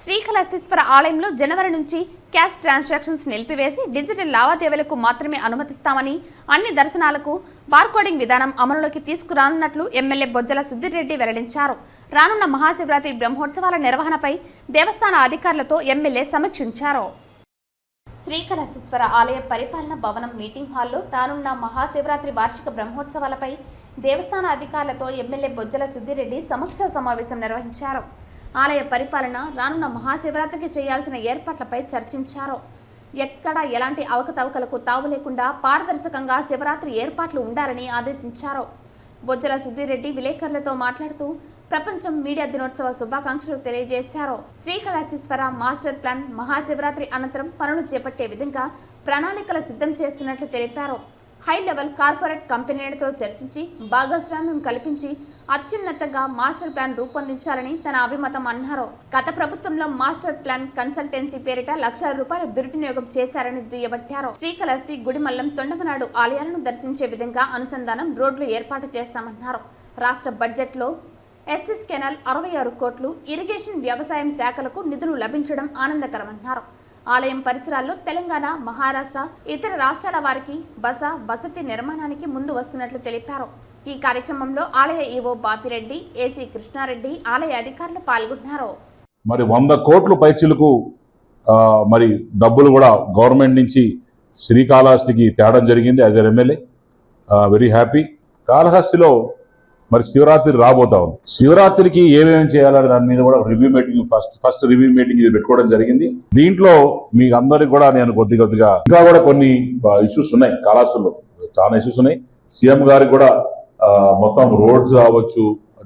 శ్రీకాళహస్తీశ్వర ఆలయంలో జనవరి నుంచి cash transactions నిలిపివేసి digital లావాదేవీలకు మాత్రమే అనుమతిస్తామని అన్ని దర్శనాలకు బార్కోడింగ్ విధానం అమలులోకి తీసుకురానున్నట్లు ఎమ్మెల్యే బొజ్జల సుద్దిరెడ్డి వెల్లడించారు. రానున్న మహాశివరాత్రి బ్రహ్మోత్సవాల నిర్వహణపై దేవస్థాన అధికారులతో ఎమ్మెల్యే సమీక్షించారు. శ్రీకాళహస్తీశ్వర ఆలయ పరిపాలన భవనం మీటింగ్ హాల్లో రానున్న మహాశివరాత్రి వార్షిక బ్రహ్మోత్సవాలపై దేవస్థాన అధికారులతో ఎమ్మెల్యే బొజ్జల సుద్దిరెడ్డి సమీక్షా సమావేశం నిర్వహించారు. ఆలయ పరిపాలన రానున్న మహాశివరాత్రికి చేయాల్సిన ఏర్పాట్లపై చర్చించారు. ఎక్కడ ఎలాంటి అవకతవకలకు తావు లేకుండా పారదర్శకంగా శివరాత్రి ఏర్పాట్లు ఉండాలని ఆదేశించారు. బొజ్జల సుధీరెడ్డి విలేకరులతో మాట్లాడుతూ ప్రపంచం మీడియా దినోత్సవ శుభాకాంక్షలు తెలియజేశారు. శ్రీకాళహస్తీశ్వర మాస్టర్ ప్లాన్ మహాశివరాత్రి అనంతరం పనులు చేపట్టే విధంగా ప్రణాళికలు సిద్ధం చేస్తున్నట్లు తెలిపారు. హై లెవెల్ కార్పొరేట్ కంపెనీలతో చర్చించి భాగస్వామ్యం కల్పించి అత్యున్నతంగా మాస్టర్ ప్లాన్ రూపొందించాలని తన అభిమతం అన్నారు. గత ప్రభుత్వంలో మాస్టర్ ప్లాన్ కన్సల్టెన్సీ పేరిట లక్షల రూపాయలు దుర్వినియోగం చేశారని దుయ్యబట్టారు. శ్రీకాళహస్తి గుడిమల్లం తొండమనాడు ఆలయాలను దర్శించే విధంగా అనుసంధానం రోడ్లు ఏర్పాటు చేస్తామన్నారు. రాష్ట్ర బడ్జెట్లో ఎస్ఎస్ కెనాల్ అరవై ఆరు కోట్లు ఇరిగేషన్ వ్యవసాయం శాఖలకు నిధులు లభించడం ఆనందకరమన్నారు. ఆలయం పరిసరాల్లో తెలంగాణ మహారాష్ట్ర ఇతర రాష్ట్రాల వారికి బస వసతి నిర్మాణానికి ముందు వస్తున్నట్లు తెలిపారు. ఈ కార్యక్రమంలో ఆలయ ఈవో బాపిరెడ్డి ఏసీ కృష్ణారెడ్డి ఆలయ అధికారులు పాల్గొన్నారు. మరి వంద కోట్లు పైచిలకు మరి డబ్బులు కూడా గవర్నమెంట్ నుంచి శ్రీకాళహస్తికి తేడం జరిగింది యాజ్ ఎమ్మెల్యే. వెరీ హ్యాపీ కాళహస్తిలో మరి శివరాత్రి రాబోతా ఉంది. శివరాత్రికి ఏమేమి చేయాలనే దాని మీద కూడా review meeting first first review meeting ఇది పెట్టుకోవడం జరిగింది. దీంట్లో మీకు అందరికి కూడా నేను కొద్ది కొద్దిగా ఇంకా కూడా కొన్ని ఇష్యూస్ ఉన్నాయి కాళహస్తిలో చాలా ఇష్యూస్ ఉన్నాయి. సీఎం గారికి కూడా మొత్తం రోడ్స్ కావచ్చు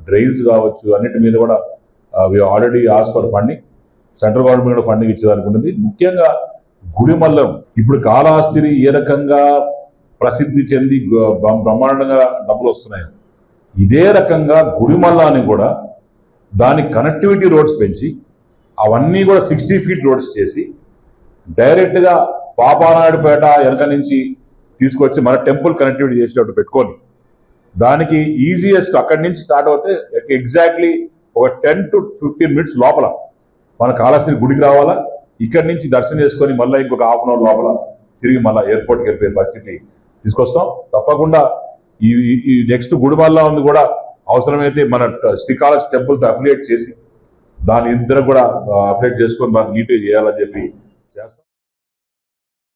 డ్రైన్స్ కావచ్చు అన్నిటి మీద కూడా already as per funding central government కూడా ఫండింగ్ ఇచ్చేదానికి ముఖ్యంగా గుడిమల్లం ఇప్పుడు కాళహస్తిని ఏ రకంగా ప్రసిద్ధి చెంది బ్రహ్మాండంగా డబ్బులు వస్తున్నాయి. ఇదే రకంగా గుడిమల్లాన్ని కూడా దాని కనెక్టివిటీ రోడ్స్ పెంచి అవన్నీ కూడా సిక్స్టీ ఫీట్ రోడ్స్ చేసి డైరెక్ట్గా పాపానాయుడుపేట వెనక నుంచి తీసుకొచ్చి మన టెంపుల్ కనెక్టివిటీ చేసేటట్టు పెట్టుకొని దానికి ఈజియెస్ట్ అక్కడి నుంచి స్టార్ట్ అవుతే ఎగ్జాక్ట్లీ ఒక టెన్ టు ఫిఫ్టీన్ మినిట్స్ లోపల మన కాళహస్తి గుడికి రావాలా ఇక్కడి నుంచి దర్శనం చేసుకొని మళ్ళీ ఇంకొక హాఫ్ అన్ అవర్ లోపల తిరిగి మళ్ళీ ఎయిర్పోర్ట్కి వెళ్ళిపోయే పరిస్థితి తీసుకొస్తాం. తప్పకుండా ఈ ఈ- నెక్స్ట్ గుడిమల్లా ఉంది కూడా అవసరమైతే మన శ్రీకాళహస్తి టెంపుల్తో అఫిలియేట్ చేసి దాని ఇద్దరు కూడా అఫిలియేట్ చేసుకొని మనం నీట్గా చేయాలని చెప్పి చేస్తాం.